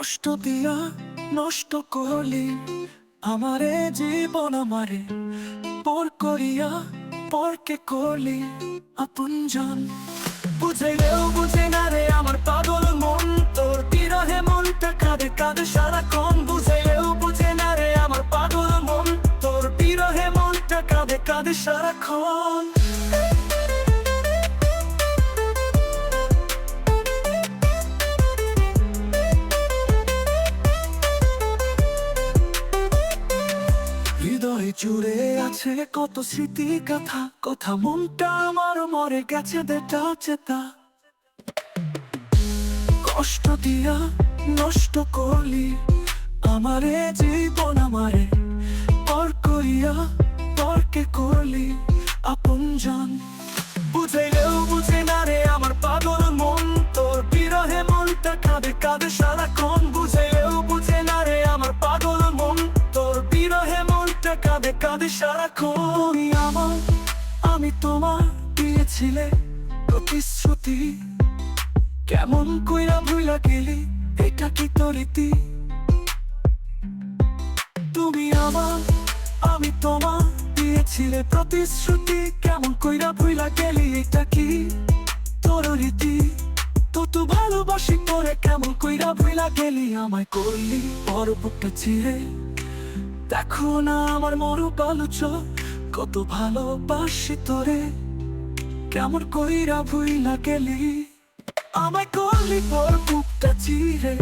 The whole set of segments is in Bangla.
কষ্ট দিয়া নষ্ট করলি, আমারে জীবন আমারে পর করিয়া পরকে করলি? আপনজন বুঝাইলেও বুঝে না রে আমার পাগল মন তোর বিরহে মনটা কাঁদে কাঁদে সারাক্ষণ। বুঝাইলেও বুঝে না রে আমার পাগল মন তোর বিরহে মনটা কাঁদে কাঁদে সারাক্ষণ। আছে কত স্মৃতি কথা কথা মনটা আমার মরে গেছে দেটা চেতা কষ্ট দিয়া নষ্ট করলি, আমারে জীবন আমারে পর করিয়া পরকে করলি। আপনজন বুঝাইলেও বুঝে না রে আমার পাগল মন, তোর বিরহে মনটা কাঁদে কাঁদে সারাক্ষণ। কাঁদে আমার, আমি তোমার দিয়েছিলে প্রতিশ্রুতি, কেমন কইরা ভুইলা গেলি, এটা কি তোর রীতি? তুমি আমার, আমি তোমার দিয়েছিলে প্রতিশ্রুতি, কেমন কইরা ভুইলা গেলি, এটা কি তোর রীতি? তো তো ভালোবাসি তোরে কেমন কইরা ভুইলা গেলি, আমায় করলি বড় বুকটা চিরে দেখো না আমার মরু বালুচ কত ভালোবাসি তোরে। কেমন কইরা ভুইলা গেলি? আমায় করলি বড় বুকটা চিরে।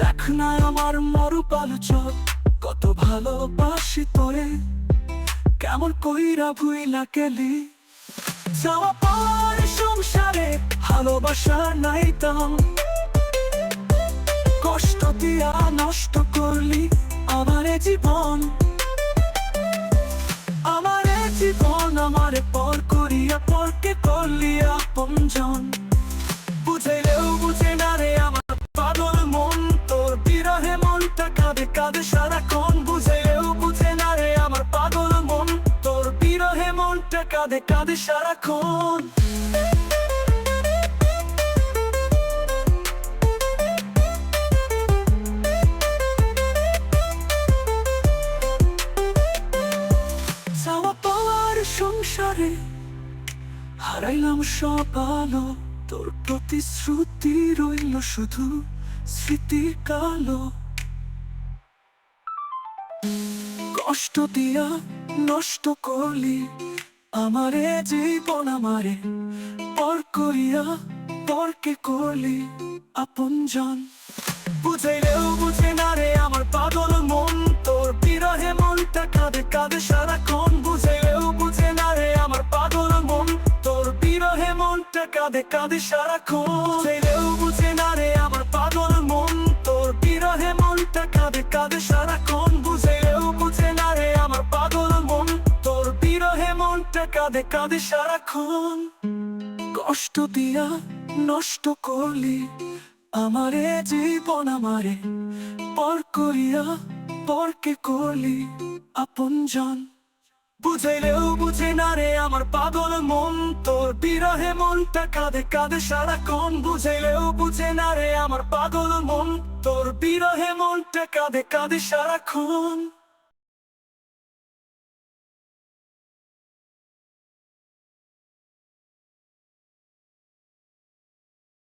দেখ না আমার মরু বালুচ কত ভালোবাসি তোরে। কেমন কইরা ভুইলা গেলি? যাওয়া পাওয়ার সংসারে ভালোবাসা নাই দাম কষ্ট দিয়া নষ্ট করলি আমারে জীবন। আমারে জীবন, আমারে পর করিয়া, পরকে করলি আপনজন বুঝাইলেও বুঝে না রে আমার পাগল মন, তোর বিরহে মনটা কাঁদে কাঁদে সারাক্ষণ। বুঝাইলেও বুঝে না রে আমার পাগল মন, তোর বিরহে মনটা কাঁদে কাঁদে সারাক্ষণ। সংসারে হারাইলাম সব আলো। তোর প্রতিশ্রুতি রইল শুধু স্মৃতি কালো। কষ্ট দিয়া নষ্ট করলি আমারে, জীবন আমারে। পর করিয়া পরকে করলি আপনজন বুঝাইলেও বুঝে না রে আমার পাগল মন। তোর বিরহে মনটা কাঁদে কাঁদে সারাক্ষণ বুঝে কাঁদে কাঁদে সারাক্ষণ। বুঝাইলেও বুঝে না রে আমার পাগল মন। তোর বিরহে মনটা কাঁদে কাঁদে সারাক্ষণ। বুঝাইলেও বুঝে না রে আমার পাগল মন। তোর বিরহে মনটা কাঁদে কাঁদে সারাক্ষণ। কষ্ট দিয়া নষ্ট করলি আমারে, জীবন আমারে। পর করিয়া পরকে করলি আপনজন। বুঝাইলেও বুঝে না রে আমার পাগল মন। তোর বিরহে মনটা কাঁদে কাঁদে সারাক্ষণ। বুঝাইলেও বুঝে না রে আমার পাগল মন। তোর বিরহে মনটা কাঁদে কাঁদে সারাক্ষণ।